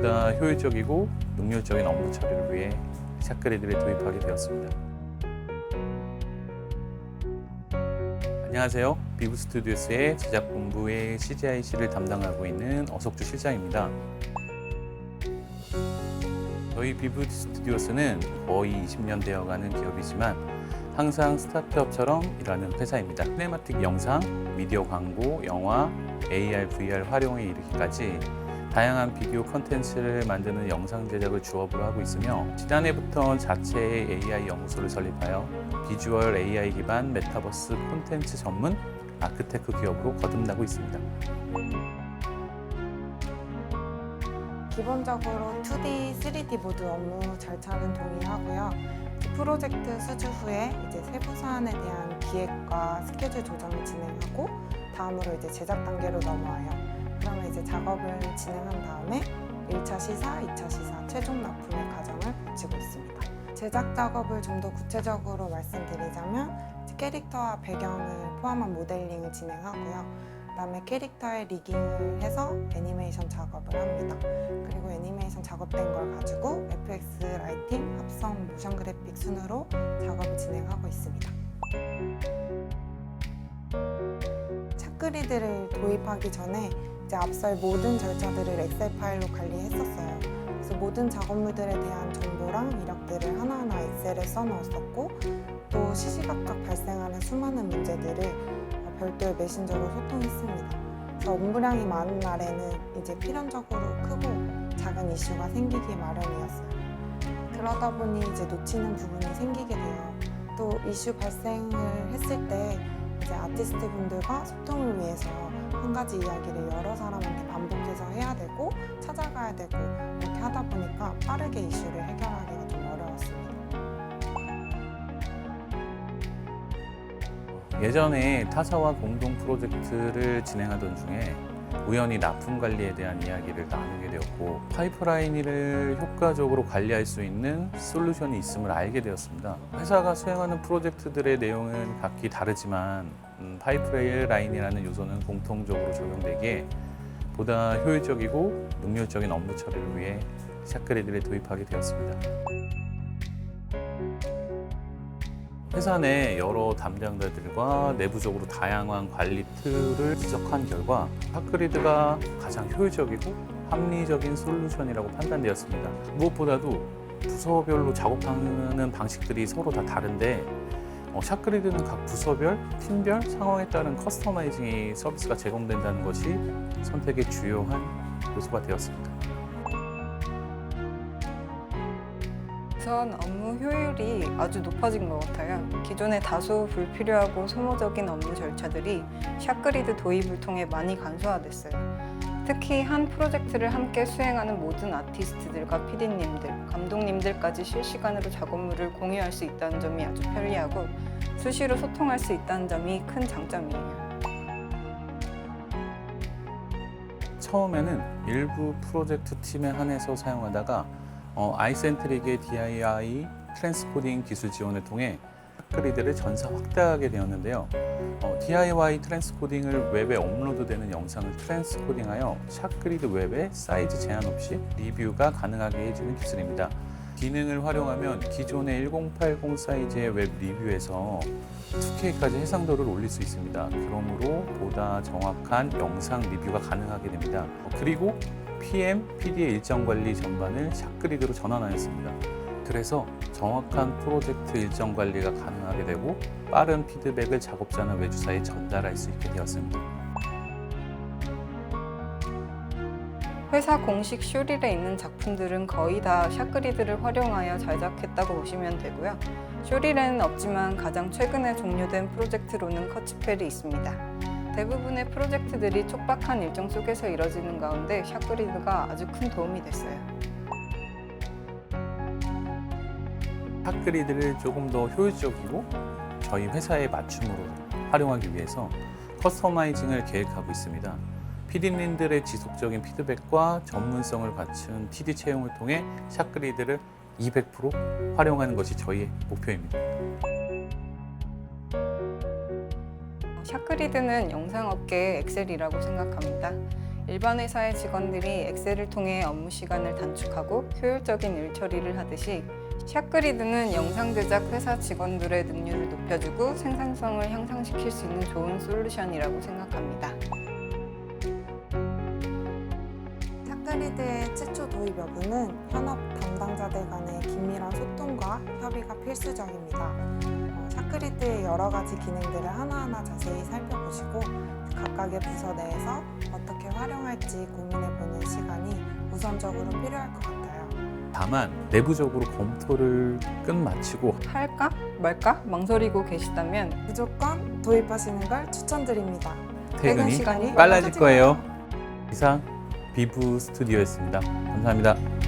보다 효율적이고 능률적인 업무 처리를 위해 샷그리드를 도입하게 되었습니다. 안녕하세요. 비브 스튜디오스의 제작 본부의 CGIC를 담당하고 있는 어석주 실장입니다. 저희 비브 스튜디오스는 거의 20년 되어가는 기업이지만 항상 스타트업처럼 일하는 회사입니다. 시네마틱 영상, 미디어 광고, 영화, AR, VR 활용에 이르기까지 다양한 비디오 컨텐츠를 만드는 영상 제작을 주업으로 하고 있으며 지난해부터 자체의 AI 연구소를 설립하여 비주얼 AI 기반 메타버스 콘텐츠 전문 아크테크 기업으로 거듭나고 있습니다. 기본적으로 2D, 3D 모두 업무 절차는 동일하고요. 프로젝트 수주 후에 이제 세부 사안에 대한 기획과 스케줄 조정을 진행하고 다음으로 이제 제작 단계로 넘어와요. 그러면 이제 작업을 진행한 다음에 1차 시사, 2차 시사, 최종 납품의 과정을 거치고 있습니다. 제작 작업을 좀 더 구체적으로 말씀드리자면 캐릭터와 배경을 포함한 모델링을 진행하고요. 그다음에 캐릭터의 리깅을 해서 애니메이션 작업을 합니다. 그리고 애니메이션 작업된 걸 가지고 FX 라이팅, 합성, 모션 그래픽 순으로 작업을 진행하고 있습니다. 샷그리드를 도입하기 전에 이제 앞설 모든 절차들을 엑셀 파일로 관리했었어요. 그래서 모든 작업물들에 대한 정보랑 이력들을 하나하나 엑셀에 써넣었었고 또 시시각각 발생하는 수많은 문제들을 별도의 메신저로 소통했습니다. 그래서 업무량이 많은 날에는 이제 필연적으로 크고 작은 이슈가 생기기 마련이었어요. 그러다 보니 이제 놓치는 부분이 생기게 돼요. 또 이슈 발생을 했을 때 이제 아티스트 분들과 소통을 위해서 한 가지 이야기를 여러 사람한테 반복해서 해야 되고 찾아가야 되고 이렇게 하다 보니까 빠르게 이슈를 해결하기가 좀 어려웠습니다. 예전에 타사와 공동 프로젝트를 진행하던 중에 우연히 납품 관리에 대한 이야기를 나누 게 되었고 파이프라인을 효과적으로 관리할 수 있는 솔루션이 있음을 알게 되었습니다. 회사가 수행하는 프로젝트들의 내용은 각기 다르지만 음, 파이프라인이라는 요소는 공통적으로 적용되기에 보다 효율적이고 능률적인 업무 처리를 위해 샷그리드를 도입하게 되었습니다. 회사 내 여러 담당자들과 내부적으로 다양한 관리 틀을 지적한 결과 핫그리드가 가장 효율적이고 합리적인 솔루션이라고 판단되었습니다. 무엇보다도 부서별로 작업하는 방식들이 서로 다 다른데 어, 샷그리드는 각 부서별, 팀별 상황에 따른 커스터마이징 서비스가 제공된다는 것이 선택의 주요한 요소가 되었습니다. 우선 업무 효율이 아주 높아진 것 같아요. 기존에 다소 불필요하고 소모적인 업무 절차들이 샷그리드 도입을 통해 많이 간소화됐어요. 특히 한 프로젝트를 함께 수행하는 모든 아티스트들과 PD님들, 감독님들까지 실시간으로 작업물을 공유할 수 있다는 점이 아주 편리하고 수시로 소통할 수 있다는 점이 큰 장점이에요. 처음에는 일부 프로젝트 팀에 한해서 사용하다가 어, 아이센트릭의 DIY 트랜스코딩 기술 지원을 통해 핫그리드를 전사 확대하게 되었는데요. 어, DIY 트랜스코딩을 웹에 업로드되는 영상을 트랜스코딩하여 샷그리드 웹에 사이즈 제한 없이 리뷰가 가능하게 해주는 기술입니다. 기능을 활용하면 기존의 1080 사이즈의 웹 리뷰에서 2K까지 해상도를 올릴 수 있습니다. 그러므로 보다 정확한 영상 리뷰가 가능하게 됩니다. 어, 그리고 PM, PD의 일정 관리 전반을 샷그리드로 전환하였습니다. 그래서 정확한 프로젝트 일정 관리가 가능하게 되고 빠른 피드백을 작업자나 외주사에 전달할 수 있게 되었습니다. 회사 공식 쇼릴에 있는 작품들은 거의 다 샷그리드를 활용하여 제작했다고 보시면 되고요. 쇼릴에는 없지만 가장 최근에 종료된 프로젝트로는 커치펠이 있습니다. 대부분의 프로젝트들이 촉박한 일정 속에서 이뤄지는 가운데 샷그리드가 아주 큰 도움이 됐어요. 핫그리드를 조금 더 효율적이고 저희 회사에 맞춤으로 활용하기 위해서 커스터마이징을 계획하고 있습니다. PD님들의 지속적인 피드백과 전문성을 갖춘 TD 채용을 통해 샷그리드를 200% 활용하는 것이 저희의 목표입니다. 샷그리드는 영상업계의 엑셀이라고 생각합니다. 일반 회사의 직원들이 엑셀을 통해 업무 시간을 단축하고 효율적인 일 처리를 하듯이 샷그리드는 영상 제작 회사 직원들의 능률을 높여주고 생산성을 향상시킬 수 있는 좋은 솔루션이라고 생각합니다. 샷그리드의 최초 도입 여부는 현업 담당자들 간의 긴밀한 소통과 협의가 필수적입니다. 어, 샷그리드의 여러 가지 기능들을 하나하나 자세히 살펴보시고 각각의 부서 내에서 어떻게 활용할지 고민해보는 시간이 우선적으로 필요할 것 같아요. 다만 내부적으로 검토를 끝마치고 할까 말까 망설이고 계시다면 무조건 도입하시는 걸 추천드립니다. 퇴근이 시간이 빨라질 거예요. 이상 비브 스튜디오였습니다. 감사합니다.